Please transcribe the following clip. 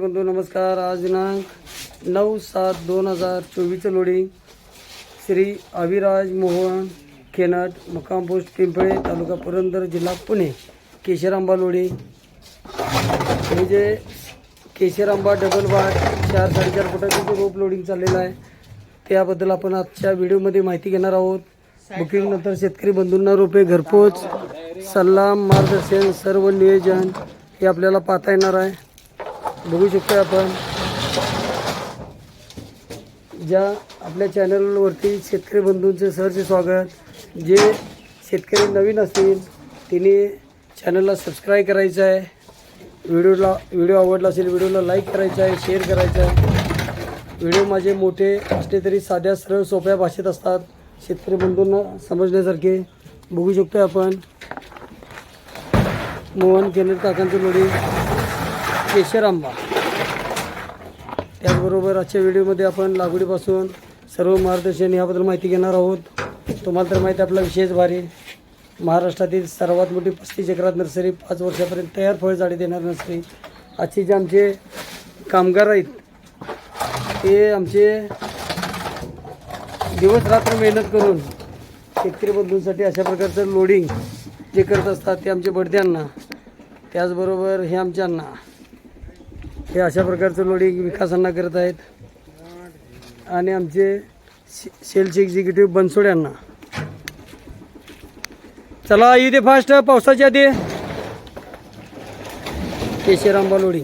बंधू नमस्कार. आज दिनांक नऊ सात दोन हजार चोवीसचं लोडिंग श्री अविराज मोहन खेनट मुक्काम पोस्ट पिंपळे तालुका पुरंदर जिल्हा पुणे केशरांबा लोडिंग हे जे केशरांबा डबल वाट चार साडेचार फुटाचं जे रोप लोडिंग चाललेलं आहे त्याबद्दल आपण आजच्या व्हिडिओमध्ये माहिती घेणार आहोत. बुकिंगनंतर शेतकरी बंधूंना रोपे घरपोच सल्ला मार्गदर्शन सर्व नियोजन हे आपल्याला पाहता येणार आहे. बघू शकतो आपण. ज्या आपल्या चॅनलवरती शेतकरी बंधूंचे सहर्ष स्वागत. जे शेतकरी नवीन असतील तिने चॅनलला सबस्क्राईब करायचं आहे. व्हिडिओला व्हिडिओ आवडला असेल व्हिडिओला लाईक करायचा आहे शेअर करायचं आहे. व्हिडिओ माझे मोठे असले तरी साध्या सरळ सोप्या भाषेत असतात. शेतकरी बंधूंना समजण्यासारखे. बघू शकतो आपण. मोहन केनर काकांचं लोडी केशर आंबा त्याचबरोबर आजच्या व्हिडिओमध्ये आपण लागवडीपासून सर्व मार्गदर्शन याबद्दल माहिती घेणार आहोत. तुम्हाला तर माहिती आपला विशेष भारी महाराष्ट्रातील सर्वात मोठी पस्तीस एकरात नर्सरी पाच वर्षापर्यंत तयार फळ झाडे देणार नर्सरी. आजचे जे आमचे कामगार आहेत ते आमचे दिवस रात्र मेहनत करून शेतकरी बंधूंसाठी अशा प्रकारचं लोडिंग जे करत असतात ते आमचे बडत्यांना त्याचबरोबर हे आमच्यांना. अण्णा हे अशा प्रकारचं लोढी विकासांना करत आहेत. आणि आमचे से- सेल्स एक्झिक्युटिव्ह बनसोड यांना. चला येऊ दे फास्ट पावसाच्या आधी. केशर आंबा लोढी